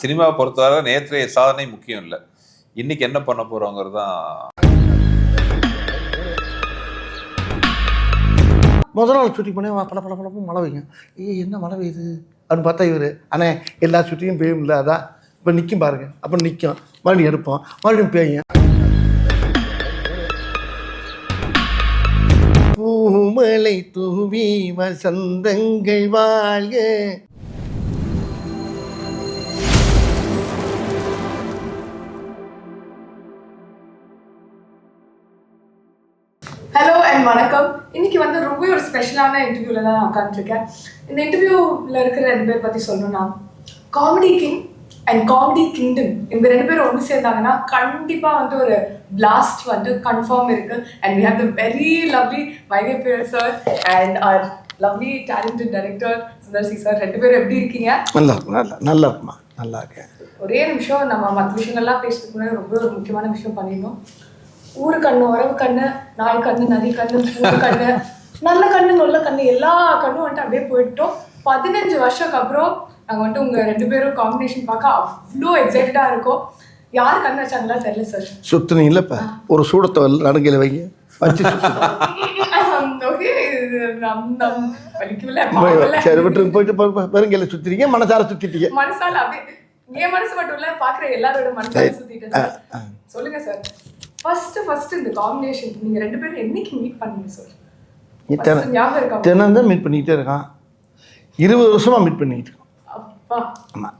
சினிமாவை பொறுத்தவரை நேற்றைய சாதனை முக்கியம் இல்லை. இன்னைக்கு என்ன பண்ண போறோங்கிறது தான் முதல் நாள் ஷூட்டிங் பண்ணி பல பல பழப்பும் மழை பெய்யும். ஏய் என்ன மழை பெய்யுது? அப்படின்னு பார்த்தா இவர் அண்ணே எல்லா ஷூட்டிங்கும் பெய்யும் இல்லை அதான். இப்போ நிற்கும் பாருங்க. அப்புறம் நிற்கும் மறுபடியும் எடுப்போம். மறுபடியும் பெய்யும். பூமலை தூவி வசந்தங்கள் வாழ்க. ஸ்பெஷலான இன்டர்வியூல தான் நான் உட்காந்துருக்கேன் இந்த இன்டர்வியூவில் இருக்கிற ரெண்டு பேர் பற்றி சொல்லணும்னா comedy king and comedy kingdom இவங்க ரெண்டு பேரும் ஒன்று சேர்ந்தாங்கன்னா கண்டிப்பாக வந்து ஒரு பிளாஸ்ட் வந்து கன்ஃபார்ம் இருக்கு. And we have the very lovely Vaigai பேர் sir and our lovely talented director Sundar C sir ரெண்டு பேரும் எப்படி இருக்கீங்க? நல்லா நல்லா நல்லா நல்லா இருக்கேன். ஒரே நிமிஷம் நம்ம மற்ற விஷயங்கள்லாம் பேசுறதுக்கு முன்னாடி ரொம்ப ஒரு முக்கியமான விஷயம் பண்ணிடணும். ஊரு கண்ணு உறவு கண்ணு நாய் கண்ணு நதி கண்ணு கண்ணு. நல்ல கண்ணு நல்ல கண்ணு. எல்லா கண்ணும் வந்துட்டு அப்படியே போயிட்டோம். பதினஞ்சு வருஷத்துக்கு அப்புறம் நாங்கள் வந்துட்டு உங்க ரெண்டு பேரும் காம்பினேஷன் பார்க்க அவ்வளோ எக்ஸைட்டடாக இருக்கோம். யார் கண்ணு வச்சாங்களா தெரியல சார் சுற்றுனீங்கள இப்போ? ஒரு சூடத்தை நடுங்கையில் வைங்க. வச்சு. சரி விட்டுருங்க போயிட்டு பெருங்கையில் சுற்றுறீங்க மனசார சுற்றிட்டீங்க மனசால அப்படியே என் மனசு மட்டும் இல்ல பாக்குற எல்லாரோட மனசால சுத்திட்டு சார் சொல்லுங்க சார் ஃபர்ஸ்ட் ஃபர்ஸ்ட் இந்த காம்பினேஷன் நீங்க ரெண்டு பேரும் என்னைக்கு மீட் பண்ணீங்க சார் தினம் தான் மீட் பண்ணிக்கிட்டே இருக்கான். இருபது வருஷமாக மீட் பண்ணிக்கிட்டு இருக்கோம் அப்பா. ஆமாம்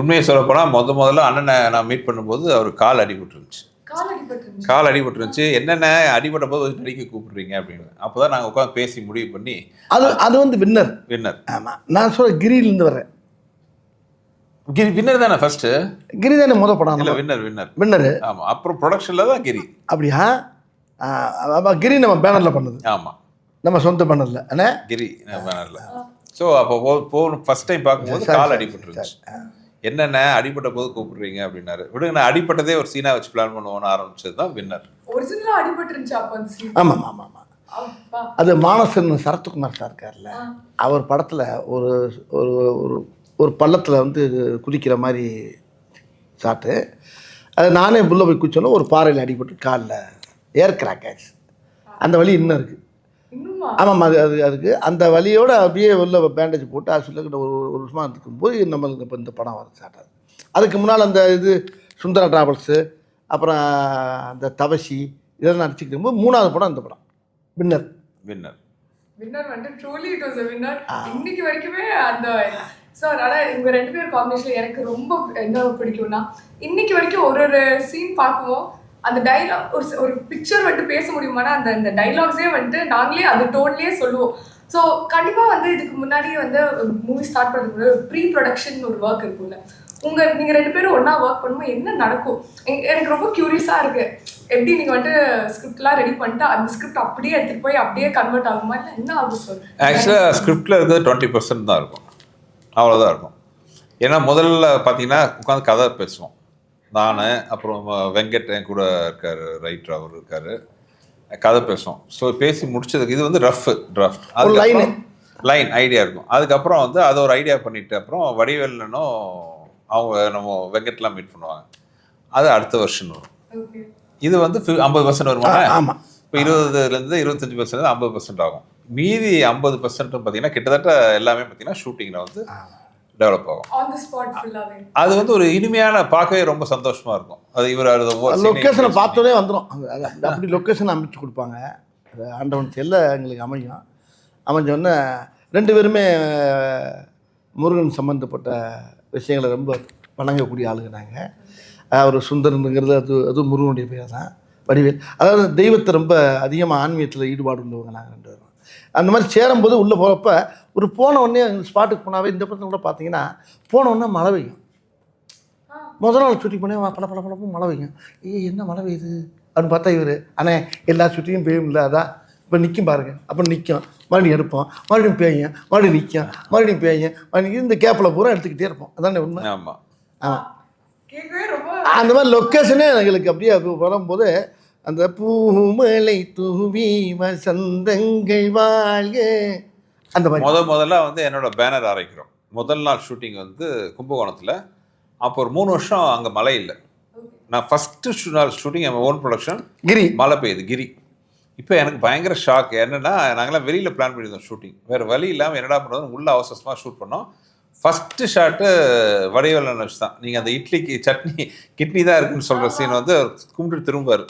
உண்மையை சொல்ல போனால் முத முதல்ல அண்ணனை நான் மீட் பண்ணும்போது அவர் கால் அடிபட்டுருந்துச்சு. கால் அடிபட்டு கால் அடிபட்டுருந்துச்சு. என்னென்ன அடிபட்ட போது நடிக்க கூப்பிடுறீங்க அப்படின்னு. அப்போ தான் நாங்கள் உட்காந்து பேசி முடிவு பண்ணி அது அது வந்து வின்னர் வின்னர் ஆமாம் நான் சொல்ல கிரியிலேருந்து வர்றேன். கிரி வின்னர் தானே ஃபர்ஸ்ட் கிரி தானே முத படம் இல்லை வின்னர் வின்னர் வின்னரு ஆமாம் அப்புறம் ப்ரொடக்ஷனில் தான் கிரி. அப்படியா? கிரி நம்ம பேனரில் பண்ணது. ஆமாம் நம்ம சொந்த பேனரில் அண்ணே? கிரி பேனரில் ஸோ அப்போ போ போகணும். ஃபர்ஸ்ட் டைம் பார்க்கும்போது கால் சரி, அடிபட்டுருந்துச்சு என்னென்ன அடிபட்ட போது கூப்பிடுறீங்க அப்படின்னாரு. விடுங்க நான் அடிபட்டதே ஒரு சீனா வச்சு பிளான் பண்ணுவோன்னு ஆரம்பிச்சது தான் வின்னர் ஒரிஜினலா அடிபட்டு இருந்துச்சு அப்போ ஆமாம் ஆமாம் ஆமாம் அது மானசன் சரத்குமார் சார் இருக்கார்ல அவர் படத்தில் ஒரு ஒரு ஒரு ஒரு பள்ளத்தில் வந்து குதிக்கிற மாதிரி சாட்டு அது நானே புள்ள போய் குச்சோன்னா ஒரு பாறையில் அடிபட்டு காலில் ஏர் கிராக் ஆச்சு அந்த வலி இன்னும் இருக்குது ஆமாம் அது அது அதுக்கு அந்த வலியோட அப்படியே உள்ள பேண்டேஜ் போட்டு ஹாஸ்பிட்டலுக்கு ஒரு ஒரு வருஷமாக இருக்கும்போது நம்மளுக்கு இப்போ இந்த படம் வர ஸ்டார்ட் ஆகுது. அதுக்கு முன்னால் அந்த இது சுந்தரா டிராவல்ஸு அப்புறம் அந்த தவசி இதெல்லாம் நடிச்சுக்கிட்டு போது மூணாவது படம் இந்த படம். வின்னர் வின்னர் வின்னர் வந்து truly it was a winner. இன்னைக்கு வரைக்குமே அந்த சார் ஆனா இவங்க ரெண்டு பேர் காம்பினேஷன்ல எனக்கு ரொம்ப என்ன பிடிக்கும்னா இன்னைக்கு வரைக்கும் ஒரு ஒரு சீன் பார்க்குவோம். அந்த டைலாக் ஒரு ஒரு பிக்சர் வந்துட்டு பேச முடியுமானா அந்த இந்த டைலாக்ஸே வந்துட்டு நாங்களே அந்த டோன்லேயே சொல்லுவோம். ஸோ கண்டிப்பாக வந்து இதுக்கு முன்னாடியே வந்து மூவி ஸ்டார்ட் பண்ணுறது ப்ரீ ப்ரொடக்ஷன் ஒரு ஒர்க் இருக்கும்ல உங்க நீங்க ரெண்டு பேரும் ஒன்னா ஒர்க் பண்ணும்போது என்ன நடக்கும்? எனக்கு ரொம்ப கியூரியஸா இருக்கு. எப்படி நீங்க வந்துட்டு ஸ்கிரிப்ட்லாம் ரெடி பண்ணிட்டு அந்த ஸ்கிரிப்ட் அப்படியே எடுத்துட்டு போய் அப்படியே கன்வெர்ட் ஆகுமா? இல்லை என்ன ஆகும் சார் ஆக்சுவலாக ஸ்கிரிப்டில் இருக்கிறது டுவெண்ட்டி பர்சன்ட் தான் இருக்கும். அவ்வளோதான் இருக்கும். ஏன்னா முதல்ல பார்த்தீங்கன்னா உட்காந்து கதை பேசுவோம். நான் அப்புறம் வெங்கட் என் கூட இருக்கார் ரைட்டர் அவர் இருக்கார். கதை பேசுவோம். ஸோ பேசி முடிச்சதுக்கு இது வந்து ரஃப் டிராஃப்ட் ஒரு line. லைன் ஐடியா இருக்கும். அதுக்கப்புறம் வந்து அது ஒரு ஐடியா பண்ணிட்டு அப்புறம் வடிவேலனும் அவங்க நம்ம வெங்கட்லாம் மீட் பண்ணுவாங்க. அது அடுத்த வருஷன் வரும். ஓகே இது வந்து ஐம்பது பர்சன்ட் வருமா ஆமாம் இப்போ இருபதுலேருந்து இருபத்தஞ்சி பர்சன்ட் ஐம்பது பர்சன்ட் ஆகும். மீதி ஐம்பது பர்சன்ட் பார்த்தீங்கன்னா கிட்டத்தட்ட எல்லாமே பார்த்தீங்கன்னா ஷூட்டிங்கில் வந்து டெவலப் ஆகும். ஆன் தி ஸ்பாட் ஃபுல்லாவே அது வந்து ஒரு இனிமையான பார்க்கவே ரொம்ப சந்தோஷமா இருக்கும். அது இவர் லொக்கேஷனை பார்த்தோன்னே வந்துடும் அப்படி லொக்கேஷன் அமைச்சு கொடுப்பாங்க. அது ஆண்டவன் செல்ல எங்களுக்கு அமையும். அமைஞ்சோடனே ரெண்டு பேருமே முருகன் சம்மந்தப்பட்ட விஷயங்களை ரொம்ப வணங்கக்கூடிய ஆளுங்க நாங்கள் அவர் சுந்தரனுங்கிறது அது அது முருகனுடைய பேர் தான். வடிவேல். அதாவது தெய்வத்தை ரொம்ப அதிகமாக ஆன்மீகத்தில் ஈடுபாடு உள்ளவங்க நாங்கள் ரெண்டு பேரும். அந்த மாதிரி சேரும்போது உள்ளே போகிறப்ப ஒரு போன உடனே ஸ்பாட்டுக்கு போனாவே இந்த படத்தில் கூட பார்த்தீங்கன்னா போன உடனே மழை பெய்யும். முதல் நாள் ஷூட்டிங் பண்ணி பல பல பழப்பும் மழை பெய்யும். ஏய் என்ன மழை பெய்யுது? அப்படின்னு பார்த்தா இவர் அண்ணே எல்லா ஷூட்டிங்கும் பெய்யும் இல்லை அதான். இப்போ நிற்கும் பாருங்க. அப்புறம் நிற்கும் மறுபடியும் எடுப்போம். மறுபடியும் பேயும் மறுபடியும் நிற்கும் மறுபடியும் பேயும் மறுபடியும் இந்த கேப்பில் பூரா எடுத்துக்கிட்டே இருப்போம். அதானே உண்மை? ஆமா. ஆமாம் ரொம்ப அந்த மாதிரி லொக்கேஷனே எங்களுக்கு அப்படியே வரும்போது அந்த பூமலை தூவி வசந்தங்கள் வாழ்க. அந்த மாதிரி. முத முதல்ல வந்து என்னோட பேனர் அரைக்கிறோம். முதல் நாள் ஷூட்டிங் வந்து கும்பகோணத்தில். அப்போ ஒரு மூணு வருஷம் அங்கே மழை இல்லை. நான் ஃபஸ்ட்டு நாள் ஷூட்டிங் என் ஓன் ப்ரொடக்ஷன் கிரி. மழை பெய்யுது கிரி. இப்போ எனக்கு பயங்கர ஷாக் என்னன்னா நாங்களாம் வெளியில் பிளான் பண்ணியிருந்தோம் ஷூட்டிங் வேறு வழி இல்லாமல் என்னடா பண்ணுறது உள்ள அவசரமாக ஷூட் பண்ணோம். ஃபஸ்ட்டு ஷாட்டு வடிவேலன் வச்சு தான். நீங்கள் அந்த இட்லிக்கு சட்னி கிட்னி தான் இருக்குன்னு சொல்கிற சீன் வந்து கும்பிட்டு திரும்புவார்.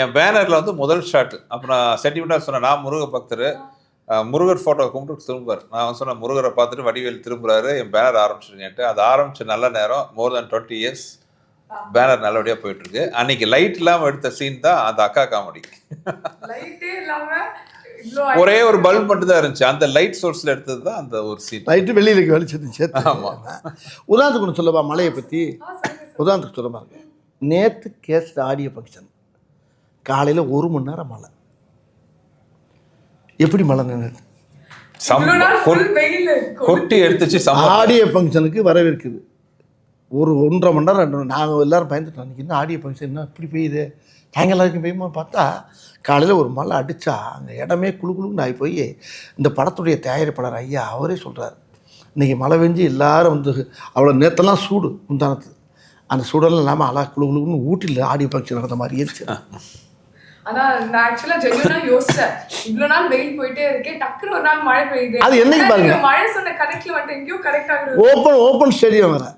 என் பேனரில் வந்து முதல் ஷாட்டு அப்போ நான் சென்டிமெண்ட்டாக சொன்னேன் நான் முருக பக்தர் முருகர் ஃபோட்டோ கும்பிட்டு திரும்புவார். நான் வந்து சொன்னேன் முருகரை பார்த்துட்டு வடிவேல் திரும்புறாரு. என் பேனர் ஆரம்பிச்சிருங்கன்ட்டு அது ஆரம்பிச்ச நல்ல நேரம் more than twenty years banner நல்லபடியாக போயிட்டு இருக்கு அன்னைக்கு லைட் இல்லாமல் எடுத்த சீன் தான் அந்த அக்கா காமெடி லைட்டே ஒரே ஒரு பல்ப் மட்டும் தான் இருந்துச்சு. அந்த லைட் சோர்ஸ்ல எடுத்தது தான் அந்த ஒரு சீன் நைட்டு வெளியில் இருக்க வெளிச்சத்து சேர்த்து ஆமா. உதாரணத்துக்கு ஒன்று சொல்லவா மலையை பற்றி. உதாரணத்துக்கு சொல்ல பாருங்க நேற்று கேஸ்ட் ஆடியோ ஃபங்க்ஷன் காலையில் ஒரு மணி நேரம் மழை. எப்படி வெயில் கொட்டி எடுத்துச்சு ஆடியோ ஃபங்க்ஷனுக்கு வரவேற்குது. ஒரு ஒன்றரை மணி நேரம் ரெண்டு மணி நாங்கள் எல்லாரும் பயந்துட்டோம். அன்றைக்கி என்ன ஆடியோ ஃபங்க்ஷன் என்ன இப்படி பெய்யுது? சாயங்காலம் வரைக்கும் பெய்யுமா பார்த்தா காலையில் ஒரு மழை அடித்தா அந்த இடமே குளு குளுன்னு ஆகி போய் இந்த படத்துடைய தயாரிப்பாளர் ஐயா அவரே சொல்கிறார் இன்றைக்கி மழை பெஞ்சு எல்லாரும் வந்து அவ்வளோ நேற்றெல்லாம் சூடு முந்தானத்து. அந்த சூடெல்லாம் இல்லாமல் அழகா குளு குளுன்னு ஊட்டியில் ஆடியோ ஃபங்க்ஷன் நடந்த மாதிரி இருந்துச்சு ஆனா நான் ஆக்சுவலா ஜென்யூனா யோசிச்சேன். இவ்வளவு நாள் வெயில் போயிட்டே இருக்கேன் டக்குனு ஒரு நாள் மழை பெய்யுது. அது என்னைக்கு பாருங்க? மழை சொன்ன எங்கேயோ ஆகுது ஓப்பன் ஓப்பன் ஸ்டேடியம் வேறு.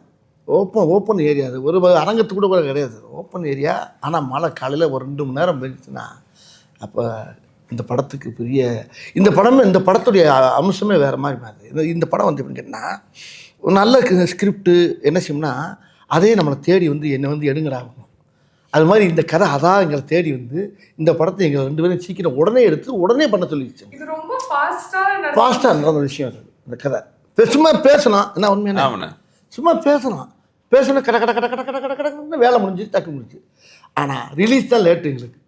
ஓப்பன் ஓப்பன் ஏரியா அது. ஒரு அரங்கத்து கூட கூட கிடையாது. ஓப்பன் ஏரியா ஆனால் மழை காலையில் ஒரு ரெண்டு மணி நேரம் பெஞ்சுச்சுன்னா அப்போ இந்த படத்துக்கு பெரிய இந்த படமே இந்த படத்துடைய அம்சமே வேறு மாதிரி மாறுது. இந்த இந்த படம் வந்து எப்படின்னு நல்ல ஸ்கிரிப்டு என்ன செய்யும்னா அதே நம்மளை தேடி வந்து என்னை வந்து எடுங்கடா ஆகணும். அது மாதிரி இந்த கதை அதான் எங்களை தேடி வந்து இந்த படத்தை எங்களை ரெண்டு பேரும் சீக்கிரம் உடனே எடுத்து உடனே பண்ண சொல்லிடுச்சு. இது ரொம்ப ஃபாஸ்டா ஃபாஸ்ட்டாக நடந்த விஷயம் அது இந்த கதை. இப்ப சும்மா பேசணும் என்ன உண்மையான சும்மா பேசணும் பேசணும் கட கட கட கட கட கட கடன்னு வேலை முடிஞ்சு டக்கு முடிஞ்சு. ஆனால் ரிலீஸ் தான் லேட்டு எங்களுக்கு.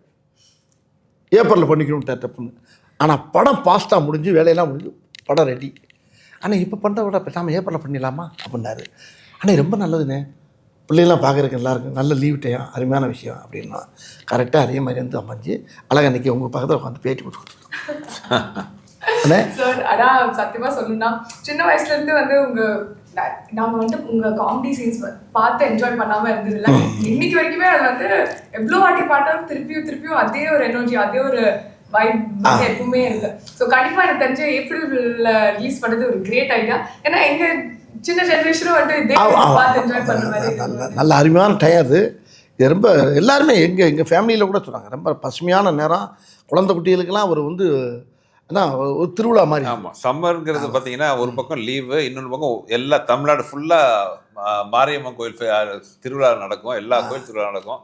ஏப்ரலில் பண்ணிக்கணும் தப்புன்னு ஆனால் படம் ஃபாஸ்ட்டாக முடிஞ்சு வேலையெல்லாம் முடிஞ்சு படம் ரெடி ஆனால் இப்போ பண்ணுறத விட பேசாமல் ஏப்ரலில் பண்ணிடலாமா? அப்படின்னாரு. ஆனால் ரொம்ப நல்லதுண்ணே. பிள்ளைங்களாம் பார்க்குறதுக்கு நல்லா இருக்கு நல்ல லீவ் டைம் அருமையான விஷயம் அப்படின்னா கரெக்டாக அதே மாதிரி வந்து அமைஞ்சு அழகா அன்றைக்கி உங்கள் பக்கத்தில் உட்காந்து பேட்டி கொடுத்துருக்கோம் அண்ணே? சார் ஆனா சத்தியமா சொல்லணும்னா சின்ன வயசுல இருந்து வந்து உங்க நா- நாங்க வந்து உங்க காமெடி சீன்ஸ் பார்த்து என்ஜாய் பண்ணாம இருந்ததில்ல இன்னைக்கு வரைக்குமே அது வந்து எவ்வளவு வாட்டி பார்த்தாலும் திருப்பியும் திருப்பியும் அதே ஒரு எனர்ஜி அதே ஒரு வைப் எப்பவுமே இருக்கு. ஸோ கண்டிப்பா எனக்கு தெரிஞ்ச ஏப்ரல்ல ரிலீஸ் பண்ணது ஒரு கிரேட் ஐடியா ஏன்னா எங்க சின்ன ஜெனரேஷனும் நல்ல அருமையான டைம் அது. இது ரொம்ப எல்லாருமே எங்கள் எங்கள் ஃபேமிலியில் கூட சொன்னாங்க. ரொம்ப பசுமையான நேரம். குழந்தை குட்டிகளுக்கெல்லாம் ஒரு வந்து என்ன ஒரு திருவிழா மாதிரி. ஆமா சம்மருங்கிறது பாத்தீங்கன்னா ஒரு பக்கம் லீவு இன்னொரு பக்கம் எல்லா தமிழ்நாடு ஃபுல்லா மாரியம்மன் கோயில் திருவிழா நடக்கும். எல்லா கோயில் திருவிழா நடக்கும்.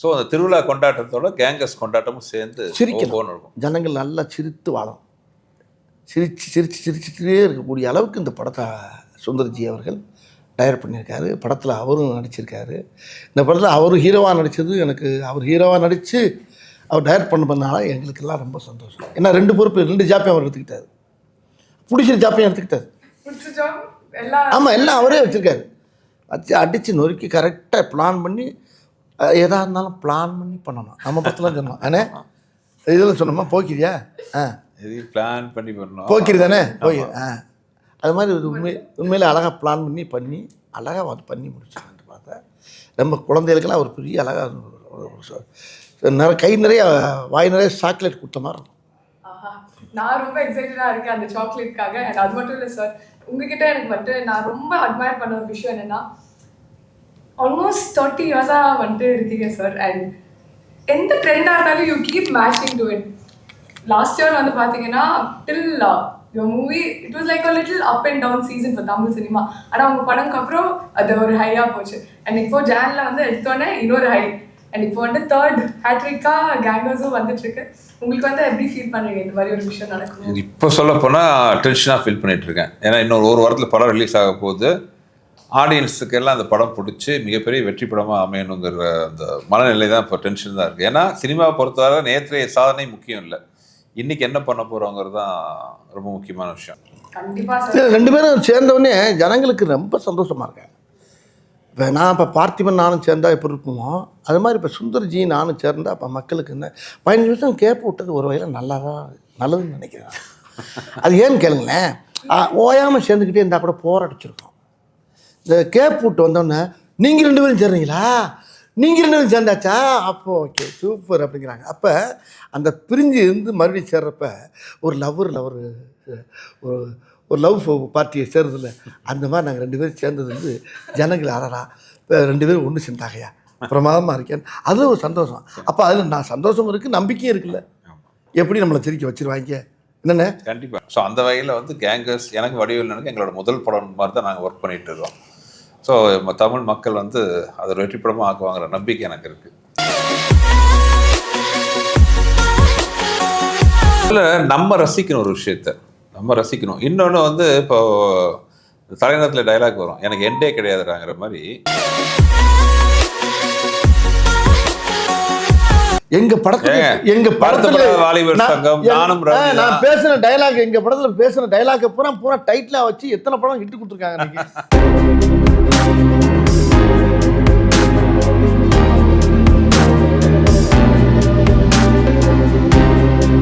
ஸோ அந்த திருவிழா கொண்டாட்டத்தோட கேங்கஸ் கொண்டாட்டமும் சேர்ந்து சிரிக்கணும். இருக்கும் ஜனங்கள் நல்லா சிரித்து வாழும் சிரிச்சு சிரிச்சு சிரிச்சுட்டே இருக்கக்கூடிய அளவுக்கு இந்த படத்தை சுந்தர்ஜி அவர்கள் டைரக்ட் பண்ணியிருக்காரு. படத்தில் அவரும் நடிச்சிருக்காரு. இந்த படத்தில் அவர் ஹீரோவாக நடித்தது எனக்கு அவர் ஹீரோவாக நடித்து அவர் டைரக்ட் பண்ண பண்ணனால எங்களுக்கெல்லாம் ரொம்ப சந்தோஷம். ஏன்னா ரெண்டு பொறுப்பு ரெண்டு ஜாப்பையும் அவர் எடுத்துக்கிட்டாரு. பிடிச்சிற ஜாப்பையும் எடுத்துக்கிட்டாரு. பிடிச்ச ஆமாம் எல்லாம் அவரே வச்சுருக்காரு. வச்சு அடித்து நொறுக்கி கரெக்டாக பிளான் பண்ணி அஹ், எதா இருந்தாலும் பிளான் பண்ணி பண்ணணும். நம்ம படத்தில் சொன்னோம் அண்ணே இதில் சொன்னோமா போக்கிரியா? ஆ. பிளான் பண்ணி பண்ணணும். போக்கிரி தானே? போய் ஆ. அது மாதிரி ஒரு உண்மை உண்மையில் அழகாக பிளான் பண்ணி பண்ணி அழகாக வந்து பண்ணி முடிச்சாங்கன்னு பார்த்தேன் நம்ம குழந்தைகளுக்கெல்லாம் ஒரு பெரிய அழகாக நிறைய கை நிறைய வாய் நிறைய சாக்லேட் கொடுத்த மாதிரி இருக்கும். நான் ரொம்ப எக்ஸைட்டடாக இருக்கேன் அந்த சாக்லேட்காக அண்ட் அது மட்டும் இல்லை சார் உங்ககிட்ட எனக்கு வந்துட்டு நான் ரொம்ப அட்மயர் பண்ண ஒரு விஷயம் என்னென்னா ஆல்மோஸ்ட் தேர்ட்டி இயர்ஸாக வந்துட்டு இருக்கீங்க சார் அண்ட் எந்த ட்ரெண்டாக இருந்தாலும் you keep matching to it last year வந்து பார்த்தீங்கன்னா till your movie it was like a little up and down season for Tamil cinema ஆனால் உங்கள் படம்க்கு அப்புறம் அது ஒரு ஹையாக போச்சு. அண்ட் இப்போ ஜேனில் வந்து எடுத்தோடனே இன்னொரு ஹை அண்ட் இப்போ வந்து தேர்ட் ஹேட்ரிக்கா கேங்கர்ஸும் வந்துட்டு இருக்கு உங்களுக்கு வந்து எப்படி ஃபீல் பண்ணுறீங்க இந்த மாதிரி ஒரு விஷயம் நடக்கும் இப்போ சொல்ல போனால் டென்ஷனாக ஃபீல் பண்ணிட்டு இருக்கேன். ஏன்னா இன்னொரு ஒரு வாரத்தில் படம் ரிலீஸ் ஆக போகுது. ஆடியன்ஸுக்கு எல்லாம் அந்த படம் பிடிச்சி மிகப்பெரிய வெற்றி படமாக அமையணுங்கிற அந்த மனநிலை தான் இப்போ டென்ஷன் தான் இருக்குது ஏன்னா சினிமாவை பொறுத்தவரை நேற்றைய சாதனை முக்கியம் இல்லை. இன்னைக்கு என்ன பண்ண போகிறோங்கிறது தான் ரொம்ப முக்கியமான விஷயம். கண்டிப்பா சார். சரி, ரெண்டு பேரும் சேர்ந்தவுடனே ஜனங்களுக்கு ரொம்ப சந்தோஷமாக இருக்கேன். இப்போ நான் இப்போ பார்த்திபன் நானும் சேர்ந்தா எப்படி இருக்குமோ அது மாதிரி இப்போ சுந்தர்ஜி நானும் சேர்ந்தா இப்போ மக்களுக்கு என்ன பதினஞ்சு நிமிஷம் கேப் விட்டது ஒரு வகையில் நல்லா தான் நல்லதுன்னு நினைக்கிறேன். அது ஏன்னு கேளுங்களேன் ஓயாமல் சேர்ந்துக்கிட்டே இருந்தால் கூட போராடிச்சிருக்கோம் இந்த கேப் விட்டு வந்தோடனே நீங்கள் ரெண்டு பேரும் சேர்றீங்களா? நீங்கள் ரெண்டு சேர்ந்தாச்சா? அப்போ ஓகே சூப்பர் அப்படிங்கிறாங்க. அப்போ அந்த பிரிஞ்சு இருந்து மறுபடியும் சேர்றப்ப ஒரு லவ்வர் லவர் ஒரு ஒரு லவ் பார்ட்டியை சேர்றதில்ல அந்த மாதிரி நாங்கள் ரெண்டு பேரும் சேர்ந்தது வந்து ஜனங்கள் அறடா இப்போ ரெண்டு பேரும் ஒன்று சேர்ந்தாகையா பிரமாதமாக இருக்கேன் அது ஒரு சந்தோஷம். அப்போ அதில் நான் சந்தோஷம் இருக்குது நம்பிக்கையும் இருக்குல்ல. எப்படி நம்மளை சிரிக்க வச்சிருவாங்க? என்னென்ன கண்டிப்பாக ஸோ அந்த வகையில் வந்து கேங்கர்ஸ் எனக்கு வடிவில் எனக்கு எங்களோட முதல் படம் மாதிரி தான் நாங்கள் ஒர்க் பண்ணிட்டு இருக்கோம். ஸோ தமிழ் மக்கள் வந்து அதை வெற்றிப்படமாக ஆக்குவாங்கிற நம்பிக்கை எனக்கு இருக்கு. அதில் நம்ம ரசிக்கணும் ஒரு விஷயத்த. நம்ம ரசிக்கணும். இன்னொன்று வந்து இப்போ தலைநகரத்தில் டைலாக் வரும். எனக்கு எண்டே கிடையாதுறாங்கிற மாதிரி. எங்க படத்துல எங்க படத்துல நானும் நான். பேசின டயலாக் எங்க படத்துல பேசின டயலாக் பூரா பூரா டைட்டிலா வச்சு எத்தனை படம் ஹிட் கொடுத்துருக்காங்க